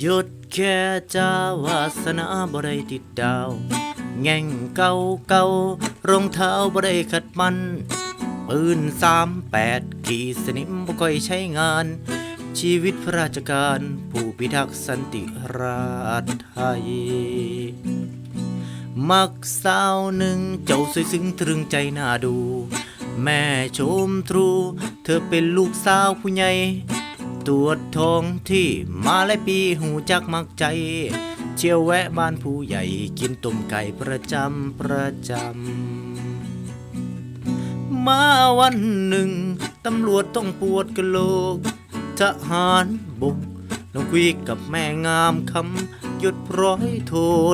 หยุดแค่จาวาสนาบ่ได้ติดดาว แง่งเก่าเก่ารองเท้าบ่ได้ขัดมัน ปืนสามแปดขี่สนิมบ่ค่อยใช้งาน ชีวิตพระราชการผู้พิทักษ์สันติราษฎร์ไทย มักสาวหนึ่งเจ้าสวยซึ้งตรึงใจน่าดู แม่ชมตรู เธอเป็นลูกสาวผู้ใหญ่ ตรวจทองที่มาหลายปีหูจักมักใจเชี่ยวแวะบ้านผู้ใหญ่กินต้มไก่ประจำประจำ มาวันหนึ่งตำรวจต้องปวดกะโหลก ทหารบกลงคุยกับแม่งามคำหยุดพร้อยโท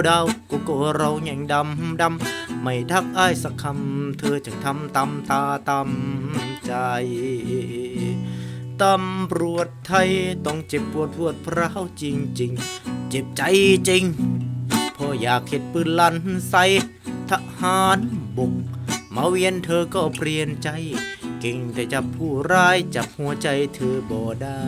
ดาวโกโกเราแย่งดำดำไม่ทักอ้ายสักคำ เธอจึงทำตำตาตำใจ ตำรวจไทยต้องเจ็บปวดปวดเพร้าวจริง ๆ เจ็บใจจริงพออยากเห็ดปืนลั่นใส่ทหารบก มาเวียนเธอก็เปลี่ยนใจ เก่งแต่จับผู้ร้ายจับหัวใจเธอบ่ได้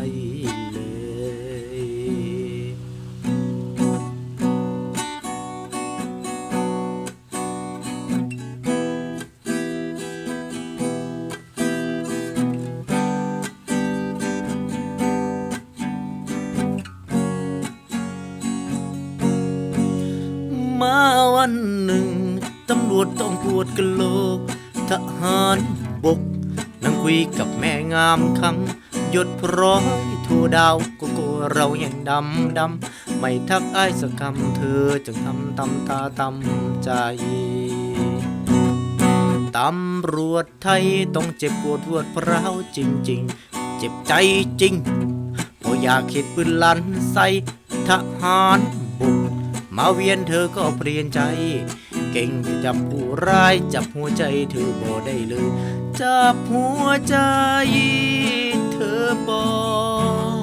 มาวันหนึ่ง ตำรวจต้องปวดกะโหลก ทหารบก นั่งคุยกับแม่งามคำหยดพร้อยโทดาวโกโก้เรายังดำดำไม่ทักอ้ายสักคำเธอจึงทำตำตาตำใจตำรวจไทยต้องเจ็บปวดปวดเพร้าวจริง ๆ เจ็บใจจริงพออยากเห็ดปืนลั่นใส่ทหาร มาเวียนเธอก็เปลี่ยนใจ เก่งจับผู้ร้าย จับหัวใจเธอบ่ได้เลย จับหัวใจเธอบ่ได้